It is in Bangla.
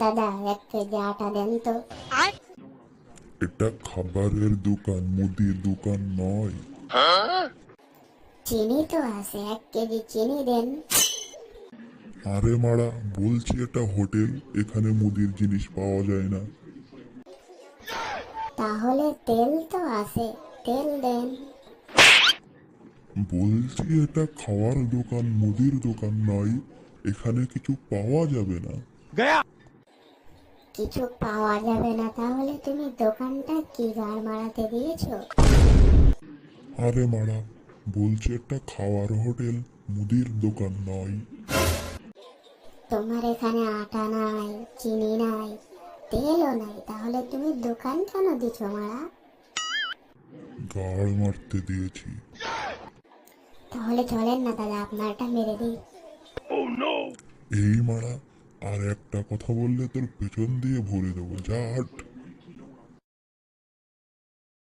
দাদা এক কেজি আটা দেন তো। এটা খাবারের দোকান মুদির দোকান নয়। চিনি তো আছে এক কেজি চিনি দেন। আরে মারা বলছি এটা হোটেল এখানে মুদির জিনিস পাওয়া যায় না। তাহলে তেল তো আছে তেল দেন। বলছি এটা খাওয়ার দোকান মুদির দোকান নয় এখানে কিছু পাওয়া যাবে না। কিছু পাওয়া যাবে না তাহলে তুমি দোকানটা কি গাড় মারাতে দিয়েছ? আরে মারা বলছি এটা খাওয়ার হোটেল মুদির দোকান নয়। তোমার এখানে আটা নাই চিনি নাই তেলও নাই তাহলে তুমি দোকান কেন দিছো মারা? গাড় মারতে দিয়েছি। তাহলে চলেন না দাদা আপনারটা মেরে দিই। এই মারা আর একটা কথা বললে তোর পেছন দিয়ে ভরে দেবো যা হাট